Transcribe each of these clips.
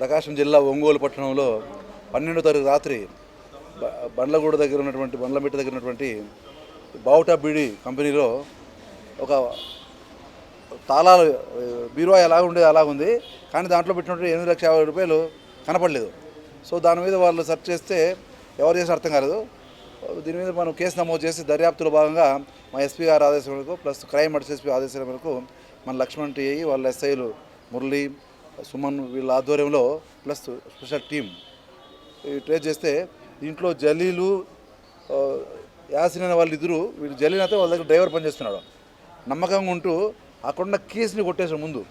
ప్రకాశం జిల్లా ఒంగోలు పట్టణంలో పన్నెండో తారీఖు రాత్రి బ- బండ్లగూడ దగ్గర ఉన్నటువంటి బండ్లమిట్ట దగ్గర ఉన్నటువంటి బావుటా బీడి కంపెనీలో ఒక తాళాలు బీరువా ఎలా ఉండేది అలా ఉంది. కానీ దాంట్లో పెట్టినటువంటి ఎనిమిది లక్షల యాభై రూపాయలు కనపడలేదు. సో దాని మీద వాళ్ళు సెర్చ్ చేస్తే ఎవరు చేసిన అర్థం కాలేదు. దీని మీద మనం కేసు నమోదు చేసి దర్యాప్తులో భాగంగా మా ఎస్పీ గారి ఆదేశం మేరకు ప్లస్ క్రైమ్ అడ్స్ ఎస్పీ ఆదేశాల మేరకు మన లక్ష్మణ్ టీ వాళ్ళ ఎస్ఐలు మురళి సుమన్ వీళ్ళ ఆధ్వర్యంలో ప్లస్ స్పెషల్ టీం ఈ ట్రేస్ చేస్తే దీంట్లో జలీలు యాసిన్ అనే వాళ్ళు ఇద్దరు వీళ్ళు జలీన్ అయితే వాళ్ళ దగ్గర డ్రైవర్ పనిచేస్తున్నాడు. నమ్మకంగా ఉంటూ అక్కడున్న కీస్ని కొట్టేసాడు ముందు.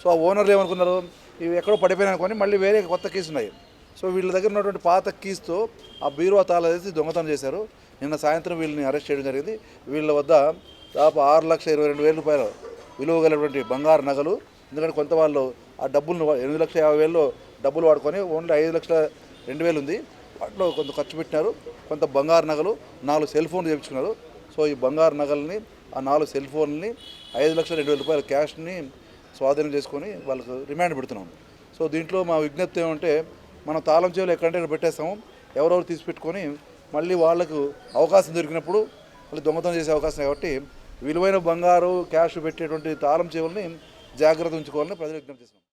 సో ఆ ఓనర్లు ఏమనుకున్నారు? ఇవి ఎక్కడో పడిపోయినా అనుకొని మళ్ళీ వేరే కొత్త కీస్ ఉన్నాయి సో వీళ్ళ దగ్గర ఉన్నటువంటి పాత కీస్తో ఆ బీరువా తాళాలు దొంగతనం చేశారు. నిన్న సాయంత్రం వీళ్ళని అరెస్ట్ చేయడం జరిగింది. వీళ్ళ వద్ద దాదాపు ఆరు లక్షల ఇరవై రెండు వేల రూపాయలు విలువ గలటువంటి బంగారు నగలు ఎందుకంటే కొంత వాళ్ళు ఆ డబ్బులను ఎనిమిది లక్షల యాభై వేలు డబ్బులు వాడుకొని ఓన్లీ ఐదు లక్షల రెండు వేలు ఉంది. వాటిలో కొంత ఖర్చు పెట్టినారు. కొంత బంగారు నగలు నాలుగు సెల్ ఫోన్లు చేయించుకున్నారు సో ఈ బంగారు నగల్ని ఆ నాలుగు సెల్ ఫోన్లని ఐదు లక్షల రెండు వేల రూపాయల క్యాష్ని స్వాధీనం చేసుకొని వాళ్ళకు రిమాండ్ పెడుతున్నాం. సో దీంట్లో మా విజ్ఞప్తి ఏమంటే మనం తాళం చెవులు ఎక్కడంటే పెట్టేస్తాము. ఎవరెవరు తీసి పెట్టుకొని మళ్ళీ వాళ్ళకు అవకాశం దొరికినప్పుడు మళ్ళీ దొంగతనం చేసే అవకాశం కాబట్టి విలువైన బంగారు క్యాష్ పెట్టేటువంటి తాళం చెవుల్ని జాగ్రత్త ఉంచుకోవాలని ప్రజలు విజ్ఞప్తి చేస్తున్నాం